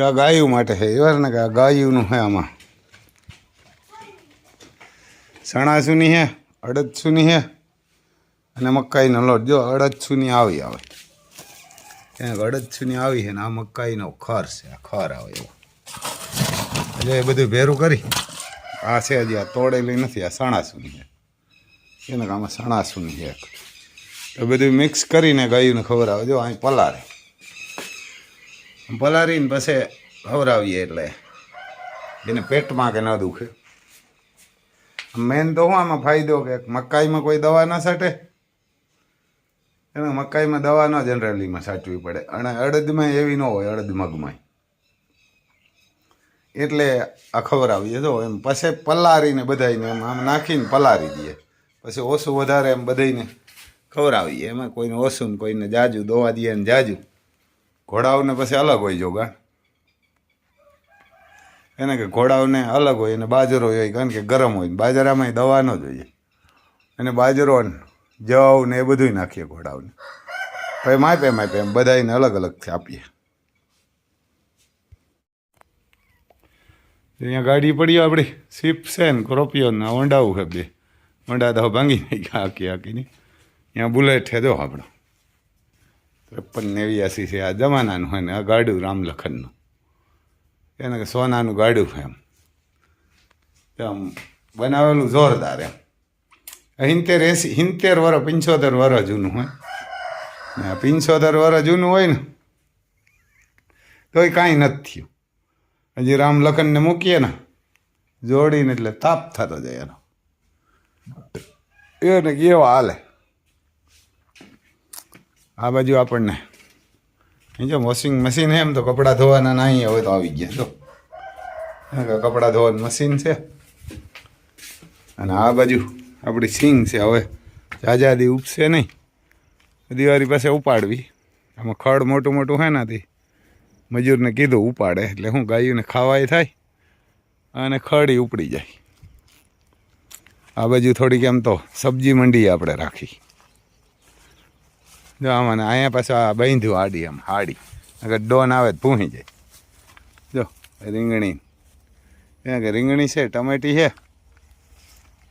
આ ગાયું માટે છે. એવા ને કે આ ગાયુંનું છે આમાં. સણાસુની છે, અડદસુની છે અને મકાઈનો લોટ. જો અડદસુની આવી આવે. ક્યાંક અડદસુની આવી છે ને આ મકાઈનો ખર છે, આ ખર આવે એવો. એટલે એ બધું ભેરું કરી. આ છે હજી આ તોડેલી નથી, આ સણાસુની છે. એને આમાં સણાસુની છે. એ બધું મિક્સ કરીને ગાયુંને ખબર આવે. જો અહીં પલારે પલારીને પછી ખવડાવીએ એટલે. એને પેટમાં કે ન દુખે. મેન તો હું આમાં ફાયદો કે મકાઈમાં કોઈ દવા ન સાટે એને મકાઈમાં દવા ન જનરલીમાં સાચવી પડે. અને અડદમાં એવી ન હોય, અડદ મગમાં એટલે આ ખવડાવીએ જો, એમ પછી પલારીને બધાઈને એમ આમ નાખીને પલારી દઈએ. પછી ઓછું વધારે એમ બધાને ખવડાવીએ એમાં કોઈને ઓછું ને કોઈને જાજુ દવા દઈએ ને જાજુ. ઘોડાઓને પછી અલગ હોય જોગાણ એને કે ઘોડાઓને અલગ હોય અને બાજરો હોય, કારણ કે ગરમ હોય બાજરામાં દવા ન જોઈએ અને બાજરો જવ ને એ બધું નાખીએ ઘોડાઓને. પછી માપે માપે, એમ બધાને અલગ અલગથી આપીએ. અહીંયા ગાડી પડી આપણી. સીપ છે ને ક્રોપિયો ને ઓંડાવું છે બે. ઓંડા તો ભાંગી નાખ્યા આખી આખીની અહીંયા બુલેટ છે જો આપણો. ત્રેપન નેવ્યાસી છે, આ જમાનાનું હોય ને, આ ગાડું રામલખનનું. એને કે સોનાનું ગાડું છે એમ. આમ બનાવેલું જોરદાર એમ. હિંતેર એસી હિંતેર વર્ષ પંચોતેર વર્ષ જૂનું હોય. ને પંચોતેર વર્ષ જૂનું હોય ને, તોય કાંઈ નથી થયું. હજી રામ લખનને મૂકીએ ને, જોડીને એટલે તાપ થતો જાય એનો. એને કેવો હાલે. આ બાજુ આપણને. જો વોશિંગ મશીન એમ તો કપડાં ધોવાના નહીં હવે તો આવી ગયા. જો. હા કપડાં ધોવાનું મશીન છે. અને આ બાજુ આપણી સિંગ છે, હવે જાજાદી ઉપસે નહીં. દિવાળી પાસે ઉપાડવી. આમાં ખડ મોટું મોટું હોય નથી મજૂરને કીધું ઉપાડે, એટલે હું ગાયુંને ખાવાય થાય અને ખડી ઉપડી જાય. આ બાજુ થોડીક એમ તો સબ્જી મંડી આપણે રાખી. જો આમાં ને અહીંયા પાછું આ બાંધ્યું હાડી આમ, હાડી. અગર ડોન આવે તો પૂહી જાય. જો, રીંગણી. ત્યાં કે રીંગણી છે, ટમેટી છે?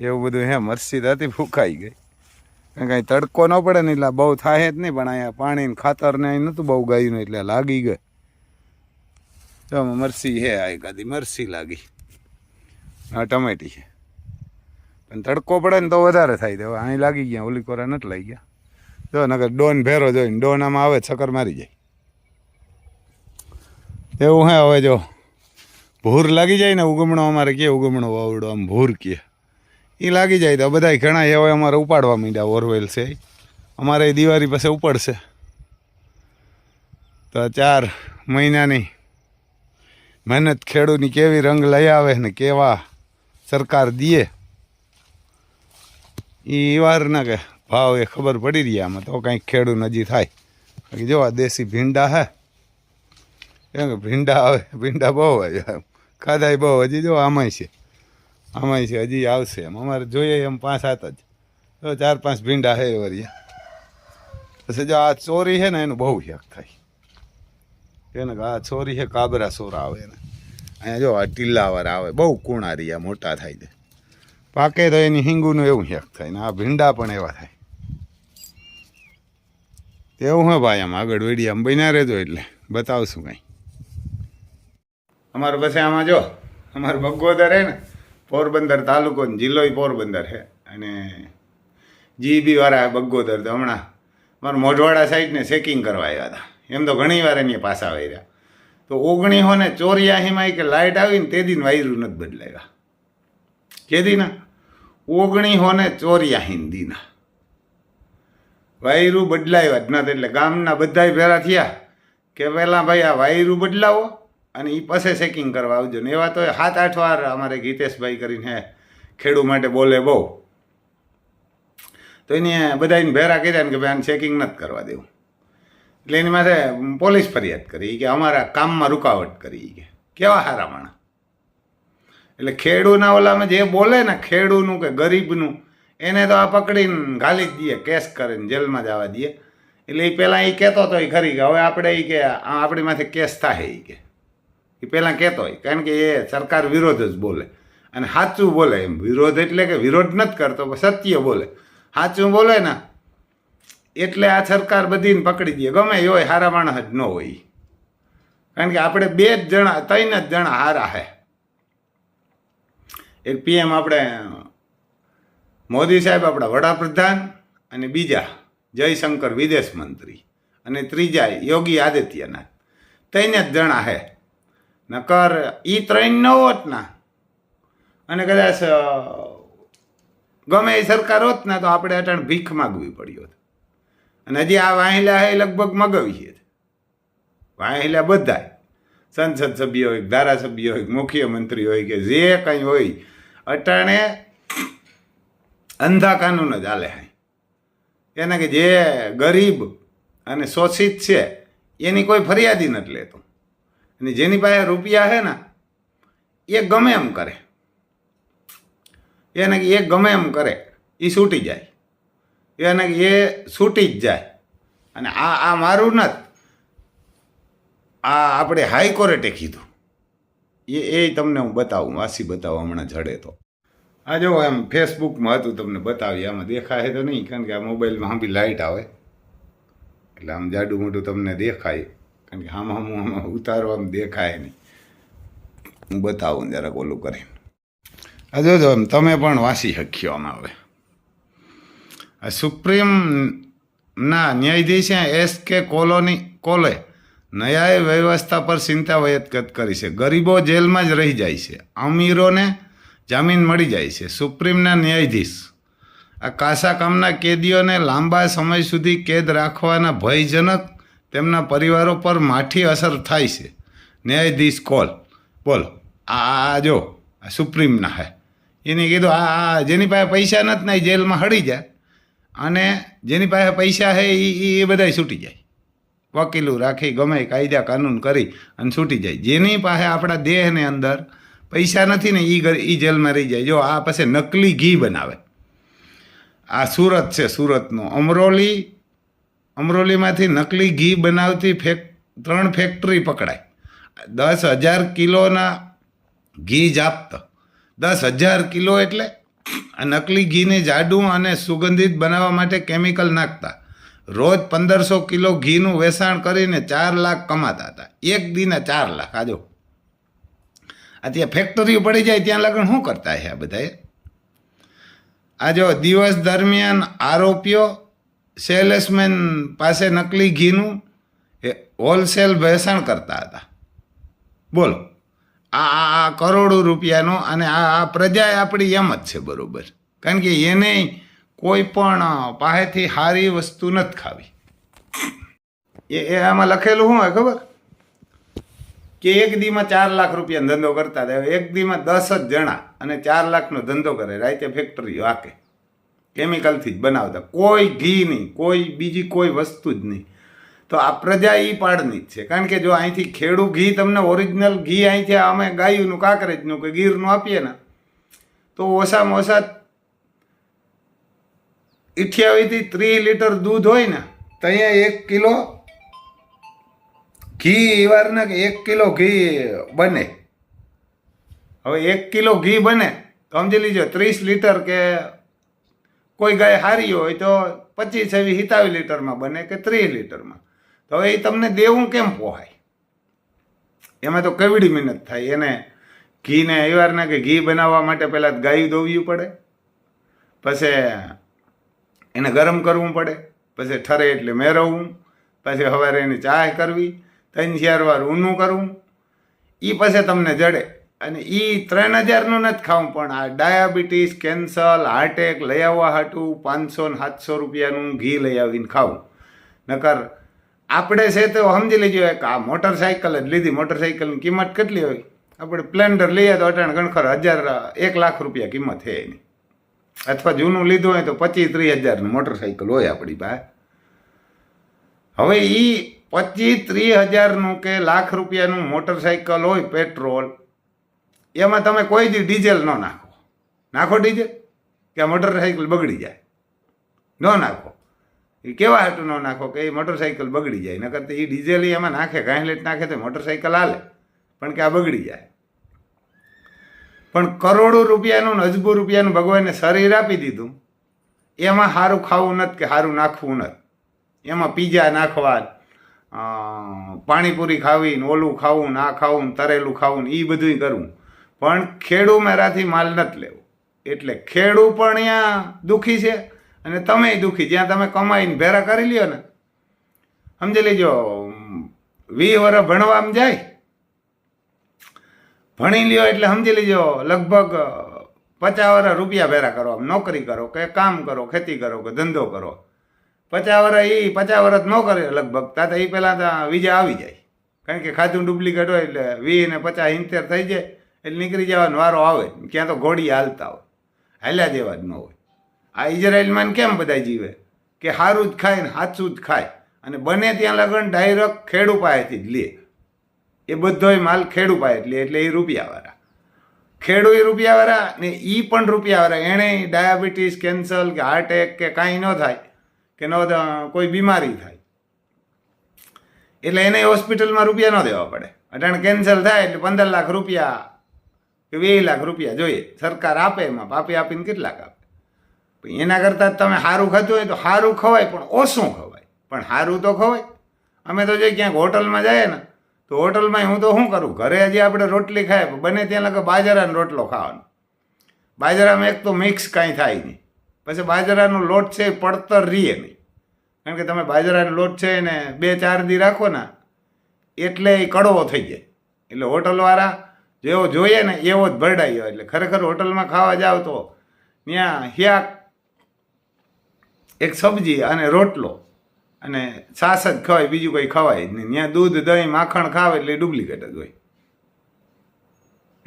એવું બધું હે, મરસી હતી ફૂંકાઈ ગઈ. કારણ કે તડકો ન પડે ને એટલે બહુ થાય જ નહીં, પણ અહીંયા પાણી ખાતર ને અહીં નહોતું બહુ ગાયું ને એટલે લાગી ગઈ. જો મરસી હે આ એકાદી મરસી લાગી. આ ટમેટી છે. પણ તડકો પડે ને તો વધારે થાય. તો અહીં લાગી ગયા, ઓલી કોરા નથી લઈ ગયા. જો, નકર ડોન ભેરો જોઈને ડોન આમાં આવે, છકર મારી જાય. એવું હે હવે જો. ભૂર લાગી જાય ને ઉગમણો, અમારે કે ઉગમણો વાવડો, આમ ભૂર કે. એ લાગી જાય તો બધા ઘણા એવા અમારે ઉપાડવા માંડ્યા, ઓરવેલ છે અમારે દિવાળી પાસે ઉપાડશે. તો ચાર મહિનાની મહેનત ખેડૂતની કેવી રંગ લઈ આવે ને કેવા સરકાર દે એ વાર ના કે ભાવ એ ખબર પડી રહી આમાં તો કંઈક ખેડૂત હજી થાય. બાકી જો આ દેશી ભીંડા હે, કેમ કે ભીંડા આવે, ભીંડા બહુ ખાધાય બહુ, હજી જો આમાંય છે. આમાંય છે, હજી આવશે એમ. અમારે જોઈએ એમ પાંચ સાત જ. તો ચાર પાંચ ભીંડા હે વરિયા પછી જો આ ચોરી છે ને, એનું બહુ શેક થાય. એને આ ચોરી છે કાબરા સોરા આવે એને. અહીંયા જો આ ટીલ્લાવાળા આવે, બહુ કુણારી આ, મોટા થાય છે. પાકે તો એની હિંગુનું એવું શેક થાય ને, આ ભીંડા પણ એવા થાય. એવું હા ભાઈ, આમ આગળ વેડી આમ બન્યા રહેજો એટલે. બતાવશું કંઈ. અમારે પછી આમાં જો, અમારે બગોદર હે ને, પોરબંદર તાલુકો ને જિલ્લોય પોરબંદર છે અને જીબી વાળા બગોદર તો હમણાં મારા મોઢવાડા સાઈડને ચેકિંગ કરવા આવ્યા હતા. એમ તો ઘણી વાર એની આવી રહ્યા તો ઓગણીસો ને ચોર્યાસીમાં કે લાઇટ આવીને તે દિન વાયરું નથી બદલાવ્યા. કે દીના? ઓગણીસો ને ચોર્યાસી દીના. વાયરું બદલાવ્યા જ નથી એટલે ગામના બધાય ભેરા થયા કે પહેલાં ભાઈ આ વાયરું બદલાવો અને એ પાસે ચેકિંગ કરવા આવજો. ને એવા તો સાત આઠ વાર અમારે ગીતેશભાઈ કરીને ખેડૂ માટે બોલે બહુ. તો એને બધાને ભેરા કર્યા ને કે ભાઈ આને ચેકિંગ નથી કરવા દેવું. એટલે એની માથે પોલીસ ફરિયાદ કરી કે અમારા કામમાં રૂકાવટ કરી કે. કેવા હારા માણા એટલે ખેડૂના ઓલામાં જે બોલે ને ખેડૂનું કે ગરીબનું એને તો આ પકડીને ગાલી જ દઈએ, કેસ કરીને જેલમાં જવા દઈએ. એટલે એ પહેલાં એ કહેતો હતો એ ખરી કે, હવે આપણે એ કે, આ આપણી કેસ થાય એ કે. એ પહેલાં કહેતો હોય, કારણ કે એ સરકાર વિરોધ જ બોલે. અને સાચું બોલે એમ. વિરોધ એટલે કે વિરોધ નથી કરતો, પણ સત્ય બોલે. સાચું બોલે ને, એટલે આ સરકાર બધીને પકડી દે. ગમે એ હોય, હારા માણસ જ ન હોય. કારણ કે આપણે બે જ જણા, ત્રણ જ જણા હારા હે. એક પીએમ આપણે મોદી સાહેબ આપણા વડાપ્રધાન અને બીજા જયશંકર વિદેશ મંત્રી અને ત્રીજા યોગી આદિત્યનાથ. ત્રણ જ જણા હે. નકર એ ત્રણ ન હોત ના. અને કદાચ ગમે એ સરકાર હોત ને તો આપણે અટાણ ભીખ માગવી પડી હોત. અને હજી આ વાહિલા હે લગભગ મગાવીએ વાહિલા બધા સંસદ સભ્ય હોય ધારાસભ્ય હોય મુખ્યમંત્રી હોય કે જે કંઈ હોય, અટાણે અંધા કાનૂન જ હાલે હાય એને કે જે ગરીબ અને શોષિત છે, એની કોઈ ફરિયાદી નથી લેતો. અને જેની પાસે રૂપિયા છે ને, એ ગમે એમ કરે. એને કે એ ગમે એમ કરે એ છૂટી જાય. એને કે એ છૂટી જ જાય. અને આ આ મારું નથી. આ આપણે હાઈકોર્ટે કીધું. એ એ તમને હું બતાવું, વાસી બતાવું હમણાં જડે તો. આ જો એમ ફેસબુકમાં હતું, તમને બતાવી આમાં દેખાય તો નહીં, કારણ કે આ મોબાઈલમાં બી લાઇટ આવે. એટલે આમ જાડું મોટું તમને દેખાય. કારણ કે આમ આમ આમાં ઉતારવા આમ દેખાય નહીં. હું બતાવું જરાક ઓલું કરીને. આ જોજો એમ તમે પણ વાંચી શક્યો આમાં હવે. આ સુપ્રીમના ન્યાયાધીશે એસ કે કોલોની કોલે ન્યાય વ્યવસ્થા પર ચિંતા વ્યક્ત કરી છે. ગરીબો જેલમાં જ રહી જાય છે. અમીરોને જામીન મળી જાય છે. સુપ્રીમના ન્યાયાધીશ, આ કાસા કામના કેદીઓને લાંબા સમય સુધી કેદ રાખવાના ભયજનક તેમના પરિવારો પર માઠી અસર થાય છે. ન્યાયાધીશ કોલ, બોલો, આ જો, આ સુપ્રીમના હે. એને કીધું, આ જેની પાસે પૈસા નથી ને જેલમાં હળી જાય. અને જેની પાસે પૈસા છે એ એ બધાય છૂટી જાય. વકીલું રાખી ગમે કાયદા કાનૂન કરી અને છૂટી જાય. જેની પાસે આપણા દેહની અંદર પૈસા નથી ને એ એ જેલમાં રહી જાય. જો આ પાસે નકલી ઘી બનાવે. આ સુરત છે, સુરતનું. અમરોલી, અમરોલીમાંથી નકલી ઘી બનાવતી ફેક ત્રણ ફેક્ટરી પકડાય. દસ હજાર કિલોના ઘી જાપત. દસ હજાર કિલો એટલે આ નકલી ઘીને જાડું અને સુગંધિત બનાવવા માટે કેમિકલ નાખતા. રોજ પંદરસો કિલો ઘીનું વેચાણ કરીને ચાર લાખ કમાતા હતા. એક દીના ચાર લાખ. આજો આ ત્યાં ફેક્ટરીઓ પડી જાય ત્યાં લગન શું કરતા છે આ બધાએ? આ જો દિવસ દરમિયાન આરોપીઓ સેલ્સમેન પાસે નકલી ઘીનું એ હોલસેલ વેચાણ કરતા હતા. બોલો, આ આ કરોડો રૂપિયાનો અને આ આ પ્રજા આપણી એમ જ છે બરોબર. કારણ કે એને કોઈ પણ પાસેથી સારી વસ્તુ નથી ખાવી. એ એ આમાં લખેલું શું હોય ખબર? કે એક દીમાં ચાર લાખ રૂપિયાનો ધંધો કરતા હતા. એક દીમાં દસ જ જણા અને ચાર લાખનો ધંધો કરે. રાતે ફેક્ટરીઓ આકે. કેમિકલથી જ બનાવતા. કોઈ ઘી નહીં, કોઈ બીજી કોઈ વસ્તુ જ નહીં. તો આ પ્રજા એ પાડની જ છે. કારણ કે જો અહીંથી ખેડૂ ઘી તમને ઓરિજિનલ ઘી અહીંથી અમે ગાયુંનું કાંકરેજનું કે ગીરનું આપીએ ને, તો ઓછામાં ઓછા ઇઠ્યાવીથી ત્રીસ લીટર દૂધ હોય ને, તો અહીંયા એક કિલો ઘી વારના કે એક કિલો ઘી બને. હવે એક કિલો ઘી બને, તો સમજી લીજો ત્રીસ લીટર કે કોઈ ગાય હારી હોય તો પચીસ એવી હિતાવી લીટરમાં બને કે ત્રીસ લીટરમાં. તો હવે એ તમને દેવું કેમ પોહાય? એમાં તો કેવડી મહેનત થાય. એને ઘીને એવારના કે ઘી બનાવવા માટે પહેલાં ગાયું દોવ્યું પડે, પછી એને ગરમ કરવું પડે, પછી ઠરે એટલે મેળવવું પછી સવારે એની ચાહ કરવી ત્રણ ચાર વાર ઊનું કરવું એ પછી તમને જડે. અને એ ત્રણ હજારનું નથી ખાવું, પણ આ ડાયાબિટીસ, કેન્સર હાર્ટેક લઈ આવવા હાટું પાંચસો ને સાતસો રૂપિયાનું ઘી લઈ આવીને ખાવું. નકર આપણે છે તો સમજી લેજો એક, આ મોટરસાઇકલ જ લીધી. મોટરસાઇકલની કિંમત કેટલી હોય? આપણે સ્પ્લેન્ડર લઈએ તો અટાણ ગણખર હજાર, એક લાખ રૂપિયા કિંમત છે એની. અથવા જૂનું લીધું હોય તો પચીસ ત્રીસ હજારની મોટરસાઇકલ હોય આપણી પાસે. હવે એ પચીસ, ત્રીસ હજારનું કે લાખ રૂપિયાનું મોટરસાઇકલ હોય પેટ્રોલ, એમાં તમે કોઈ દી ડીઝલ ન નાખો. નાખો ડીઝલ? કે મોટરસાઇકલ બગડી જાય. ન નાખો. એ કેવા હાટું ન નાખો કે એ મોટરસાઇકલ બગડી જાય. નકર તો એ ડીઝલ એમાં નાખે, કાંઈ લીટ નાખે તો મોટરસાઇકલ હાલે. પણ કે આ બગડી જાય. પણ કરોડો રૂપિયાનું અજબો રૂપિયાનું ભગવાને શરીર આપી દીધું. એમાં સારું ખાવું નથી કે સારું નાખવું નથી. એમાં પીઝા નાખવા પાણીપુરી ખાવી ને ઓલું ખાવું, ને ખાવું તરેલું ખાવું, ને એ બધું કરવું પણ ખેડૂ મેરાથી માલ નથી લેવો. એટલે ખેડૂ પણ અહીંયા દુઃખી છે અને તમે દુઃખી. જ્યાં તમે કમાઈને ભેરા કરી લ્યો ને, સમજી લેજો વી વર્ષ ભણવામાં જાય. ભણી લ્યો એટલે સમજી લેજો, લગભગ પચાસ વર્ષ રૂપિયા ભેરા કરો. નોકરી કરો કે કામ કરો, ખેતી કરો કે ધંધો કરો. પચાસ વર્ષ એ પચાસ વર્ષ ન કરે લગભગ. તાતા એ પહેલાં તો વિઝા આવી જાય. કારણ કે ખાધું ડુપ્લિકેટ હોય એટલે વી ને પચાસ ઇંતેર થઈ જાય એટલે નીકળી જવાનો વારો આવે. ક્યાં તો ઘોડી હાલતા હોય. હાલ્યા જેવા જ ન હોય. આ ઇઝરાયલમાં કેમ બધા જીવે? કે સારું જ ખાય ને સાચું જ ખાય. અને બને ત્યાં લગન ડાયરેક્ટ ખેડૂ પાસેથી જ લે. એ બધોય માલ ખેડૂ પાસે લે એટલે એ રૂપિયાવાળા. ખેડૂ એ રૂપિયાવાળા ને એ પણ રૂપિયાવાળા. એણે ડાયાબિટીસ, કેન્સર કે હાર્ટ એટેક કે કાંઈ ન થાય. કે ન કોઈ બીમારી થાય. એટલે એને હોસ્પિટલમાં રૂપિયા ન દેવા પડે. અટાણે કેન્સલ થાય એટલે પંદર લાખ રૂપિયા કે વીસ લાખ રૂપિયા જોઈએ. સરકાર આપે એમાં, પાપી આપીને કેટલાક આપે. એના કરતાં તમે સારું ખાતું હોય તો સારું ખવાય, પણ ઓછું ખવાય. પણ સારું તો ખવાય. અમે તો જે ક્યાંક હોટલમાં જાય ને, તો હોટલમાં હું તો શું કરું? ઘરે હજી આપણે રોટલી ખાય બને ત્યાં લગે બાજરાનો રોટલો ખાવાનો. બાજરામાં એક તો મિક્સ કાંઈ થાય નહીં. પછી બાજરાનો લોટ છે એ પડતર રીએ નહીં. કારણ કે તમે બાજરાનો લોટ છે એને બે ચાર દી રાખો ને, એટલે એ કડવો થઈ જાય. એટલે હોટલવાળા જેવો જોઈએ ને એવો જ ભરડાઈ હોય. એટલે ખરેખર હોટલમાં ખાવા જાવ તો ત્યાં હિયાક એક સબ્જી અને રોટલો અને છાસ જ ખવાય, બીજું કંઈ ખવાય જ નહીં. ત્યાં દૂધ, દહીં, માખણ ખાવે એટલે ડુપ્લિકેટ જ હોય.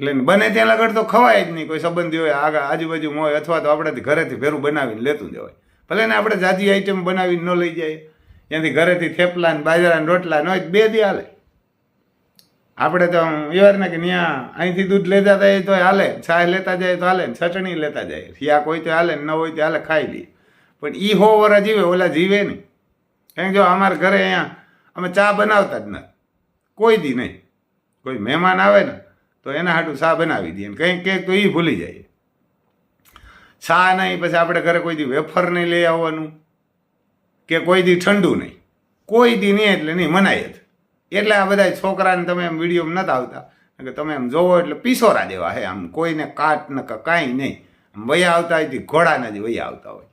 એટલે બને ત્યાં લગડ તો ખવાય જ નહીં, કોઈ સંબંધી હોય આગળ આજુબાજુ હોય અથવા તો આપણે ઘરેથી ભેરું બનાવીને લેતું જવાય ભલે ને આપણે જાજી આઈટમ બનાવીને ન લઈ જાય, ત્યાંથી ઘરેથી થેપલા ને બાજરા ને રોટલા ન હોય બે દી હાલે. આપણે તો એવાર ને કે ત્યાં અહીંથી દૂધ લેતા જાય તો હાલે છાશ લેતા જાય તો હાલે ચટણી લેતા જાય. શિયાક હોય તો હાલે ન હોય તો હાલે, ખાઈ લઈએ પણ ઈ હો વરા જીવે, ઓલા જીવે નહીં કારણ કે જો અમારા ઘરે અહીંયા અમે ચા બનાવતા જ નથી. કોઈ દી નહીં. કોઈ મહેમાન આવે ને તો એના હાટું સા બનાવી દઈએ કંઈક કંઈક તો એ ભૂલી જાય. સા નહીં, પછી આપણે ઘરે કોઈ દી વેફર નહીં લઈ આવવાનું કે કોઈ દી ઠંડુ નહીં. કોઈ દી નહીં એટલે નહીં, મનાય જ. એટલે આ બધા છોકરાને તમે એમ વિડીયોમાં નથી આવતા. કે તમે એમ જોવો એટલે પીસોરા દેવા હે આમ. કોઈને કાટ ન કાંઈ નહીં. વયા આવતા હોય ઘોડાના જ વયા આવતા હોય.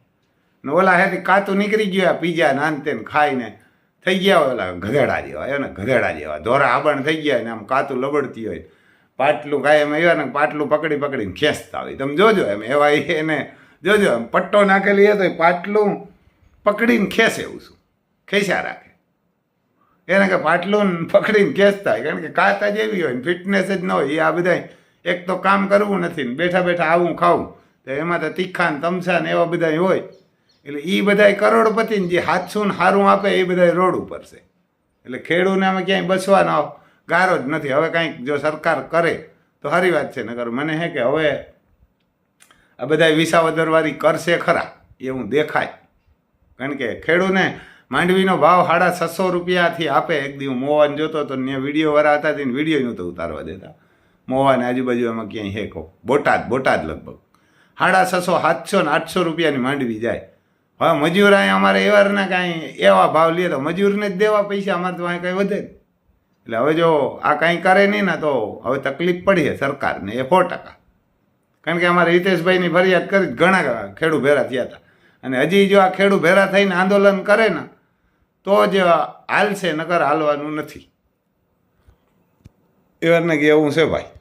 ને ઓલા હેથી કાતું નીકળી ગયો આ નાનતે ખાઈને થઈ ગયા ઓલા ગધેડા જેવા, એને ગધેડા જેવા. ધોરા આબણ થઈ ગયા ને આમ કાતું લબડતી હોય. પાટલું કાંઈ એમ એવા ને પાટલું પકડી પકડીને ખેંચતા હોય. તમે જોજો એમ, એવા એને જોજો એમ, પટ્ટો નાખેલી હોય તો પાટલું પકડીને ખેંચે એવું શું ખેંચ્યા રાખે. એને કે પાટલું પકડીને ખેંચતા હોય. કારણ કે કાતા જેવી હોય ફિટનેસ જ ન હોય. એ આ બધા એક તો કામ કરવું નથી ને, બેઠા બેઠા આવું ખાવું. તો એમાં તો તીખા ને તમસા ને એવા બધા હોય. એટલે એ બધા કરોડપતિ ને જે હાથસું ને સારું આપે, એ બધા રોડ ઉપર છે. એટલે ખેડૂને અમે ક્યાંય બસવા બસવાનો ગારો જ નથી. હવે કાંઈક જો સરકાર કરે તો સારી વાત છે. નગર મને હે કે હવે આ બધા વિસાવદરવાળી કરશે ખરા એવું દેખાય. કારણ કે ખેડૂને માંડવીનો ભાવ સાડા છસો રૂપિયાથી આપે. એક દિવસ મોવાન જોતો તો ત્યાં વીડિયો વાળા હતા તેને વીડિયો નહોતો ઉતારવા દેતા. મોવાને આજુબાજુ એમાં ક્યાંય હેકો બોટાદ બોટાદ લગભગ. સાડા છસો, સાતસો ને આઠસો રૂપિયાની માંડવી જાય. હવે મજૂર અહીંયા અમારે એવારના કાંઈ એવા ભાવ લે તો મજૂરને જ દેવા પૈસા. અમારે તો અહીં કંઈ વધે એટલે હવે જો આ કાંઈ કરે નહીં ને તો હવે તકલીફ પડી છે સરકારને, એ સો ટકા. કારણ કે અમારે હિતેશભાઈની ફરિયાદ કરી ઘણા ખેડૂ ભેરા થયા હતા. અને હજી જો આ ખેડૂ ભેરા થઈને આંદોલન કરે ને, તો જ હાલશે, નકર હાલવાનું નથી. એવાને કે એવું છે ભાઈ.